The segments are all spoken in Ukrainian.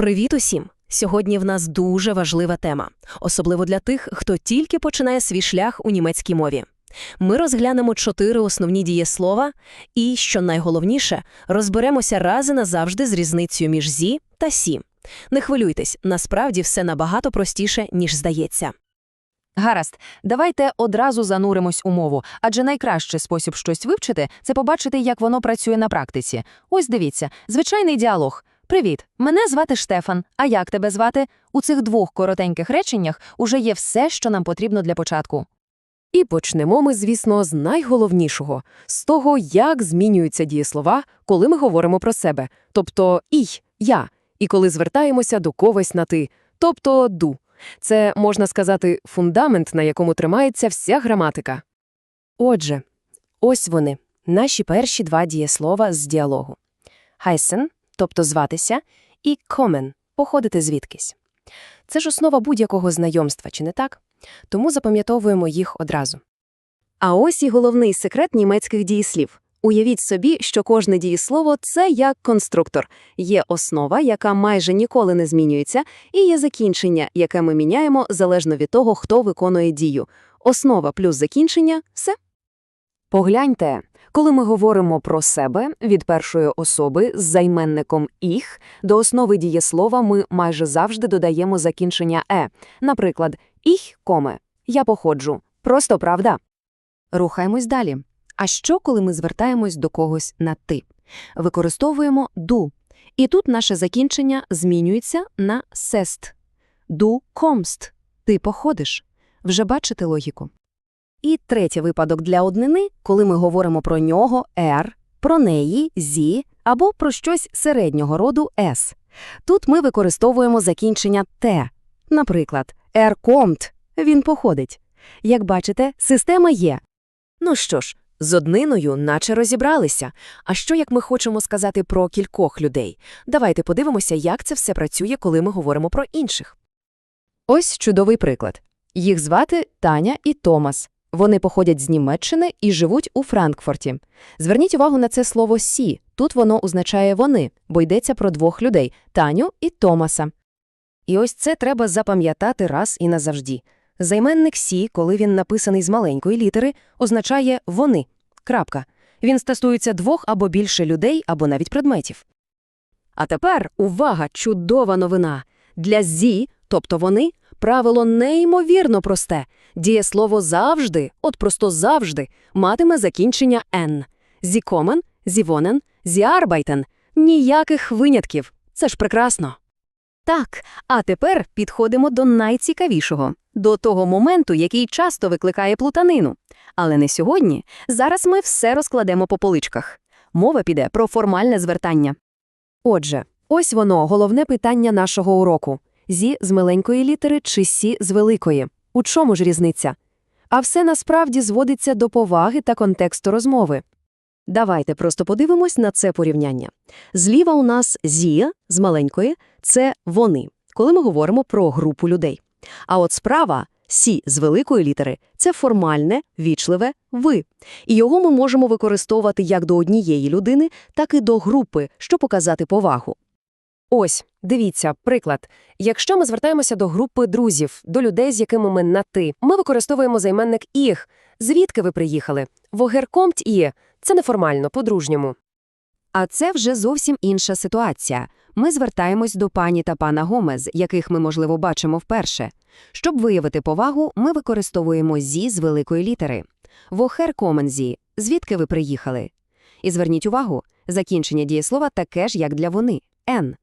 Привіт усім! Сьогодні в нас дуже важлива тема, особливо для тих, хто тільки починає свій шлях у німецькій мові. Ми розглянемо чотири основні дієслова і, що найголовніше, розберемося раз і назавжди з різницею між «зі» та «сі». Не хвилюйтесь, насправді все набагато простіше, ніж здається. Гаразд, давайте одразу зануримось у мову, адже найкращий спосіб щось вивчити це побачити, як воно працює на практиці. Ось дивіться, звичайний діалог. Привіт, мене звати Штефан. А як тебе звати? У цих двох коротеньких реченнях уже є все, що нам потрібно для початку. І почнемо ми, звісно, з найголовнішого – з того, як змінюються дієслова, коли ми говоримо про себе, тобто «ій», «я», і коли звертаємося до когось на «ти», тобто «ду». Це, можна сказати, фундамент, на якому тримається вся граматика. Отже, ось вони, наші перші два дієслова з діалогу. «Heißen» – тобто зватися, і «kommen» – походити звідкись. Це ж основа будь-якого знайомства, чи не так? Тому запам'ятовуємо їх одразу. А ось і головний секрет німецьких дієслів. Уявіть собі, що кожне дієслово – це як конструктор. Є основа, яка майже ніколи не змінюється, і є закінчення, яке ми міняємо залежно від того, хто виконує дію. Основа плюс закінчення – все. Погляньте, коли ми говоримо про себе від першої особи з займенником «іх», до основи дієслова ми майже завжди додаємо закінчення «е». Наприклад, «іх коме» – «я походжу». Просто правда? Рухаємось далі. А що, коли ми звертаємось до когось на «ти»? Використовуємо «ду». І тут наше закінчення змінюється на «сест». «Ду комст» – «ти походиш». Вже бачите логіку? І третій випадок для однини, коли ми говоримо про нього «ер», про неї «зі» або про щось середнього роду «с». Тут ми використовуємо закінчення «те». Наприклад, «er kommt» – він походить. Як бачите, система є. Ну що ж, з одниною наче розібралися. А що, як ми хочемо сказати про кількох людей? Давайте подивимося, як це все працює, коли ми говоримо про інших. Ось чудовий приклад. Їх звати Таня і Томас. Вони походять з Німеччини і живуть у Франкфурті. Зверніть увагу на це слово «сі». Тут воно означає «вони», бо йдеться про двох людей – Таню і Томаса. І ось це треба запам'ятати раз і назавжди. Займенник «сі», коли він написаний з маленької літери, означає «вони». Крапка. Він стосується двох або більше людей, або навіть предметів. А тепер, увага, чудова новина. Для «зі», тобто «вони», правило неймовірно просте. Дієслово «завжди», от просто «завжди», матиме закінчення «н». «Зікомен», «зівонен», «зіарбайтен» – ніяких винятків. Це ж прекрасно. Так, а тепер підходимо до найцікавішого, до того моменту, який часто викликає плутанину. Але не сьогодні. Зараз ми все розкладемо по поличках. Мова піде про формальне звертання. Отже, ось воно, головне питання нашого уроку. Зі з маленької літери чи сі з великої. У чому ж різниця? А все насправді зводиться до поваги та контексту розмови. Давайте просто подивимось на це порівняння. Зліва у нас «зі» з маленької – це «вони», коли ми говоримо про групу людей. А от справа «сі» з великої літери – це формальне, вічливе «ви». І його ми можемо використовувати як до однієї людини, так і до групи, щоб показати повагу. Ось, дивіться, приклад. Якщо ми звертаємося до групи друзів, до людей, з якими ми на «ти», ми використовуємо займенник «їх». Звідки ви приїхали? «Вогеркомт і» – це неформально, по-дружньому. А це вже зовсім інша ситуація. Ми звертаємось до пані та пана Гомез, яких ми, можливо, бачимо вперше. Щоб виявити повагу, ми використовуємо «зі» з великої літери. «Вохер комензі» – звідки ви приїхали? І зверніть увагу, закінчення дієслова таке ж, як для «вони» – «н».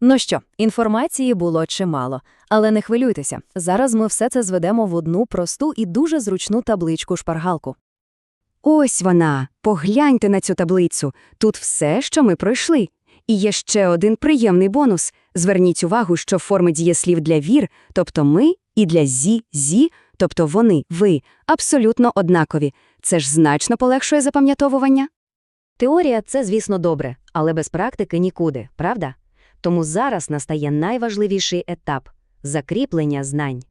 Ну що, інформації було чимало. Але не хвилюйтеся, зараз ми все це зведемо в одну просту і дуже зручну табличку-шпаргалку. Ось вона. Погляньте на цю таблицю. Тут все, що ми пройшли. І є ще один приємний бонус. Зверніть увагу, що форми дієслів для вір, тобто ми, і для зі, зі, тобто вони, ви, абсолютно однакові. Це ж значно полегшує запам'ятовування. Теорія – це, звісно, добре, але без практики нікуди, правда? Тому зараз настає найважливіший етап – закріплення знань.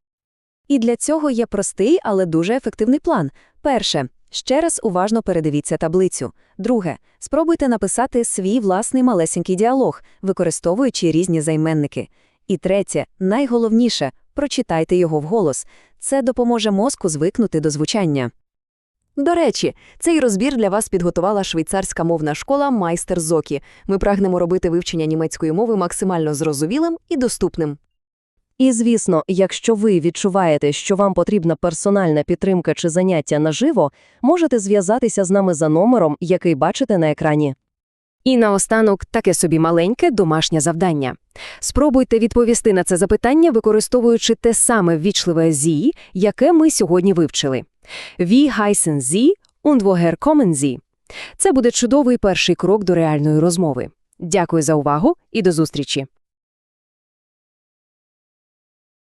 І для цього є простий, але дуже ефективний план. Перше Ще раз уважно передивіться таблицю. Друге, спробуйте написати свій власний малесенький діалог, використовуючи різні займенники. І третє, найголовніше – прочитайте його вголос. Це допоможе мозку звикнути до звучання. До речі, цей розбір для вас підготувала швейцарська мовна школа «Майстер Зокі». Ми прагнемо робити вивчення німецької мови максимально зрозумілим і доступним. І, звісно, якщо ви відчуваєте, що вам потрібна персональна підтримка чи заняття наживо, можете зв'язатися з нами за номером, який бачите на екрані. І наостанок таке собі маленьке домашнє завдання. Спробуйте відповісти на це запитання, використовуючи те саме ввічливе «зі», яке ми сьогодні вивчили. «Wie heißen Sie und woher kommen Sie?» Це буде чудовий перший крок до реальної розмови. Дякую за увагу і до зустрічі!